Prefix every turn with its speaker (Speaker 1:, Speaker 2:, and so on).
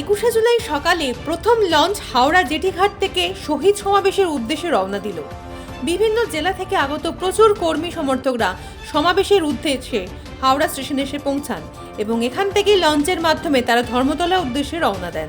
Speaker 1: একুশে জুলাই সকালে প্রথম লঞ্চ হাওড়া জেটিঘাট থেকে শহীদ সমাবেশের উদ্দেশ্যে রওনা দিল। বিভিন্ন জেলা থেকে আগত প্রচুর কর্মী সমর্থকরা সমাবেশের উদ্দেশ্যে হাওড়া স্টেশনে এসে পৌঁছান এবং এখান থেকেই লঞ্চের মাধ্যমে তারা ধর্মতলা উদ্দেশ্যে রওনা দেন।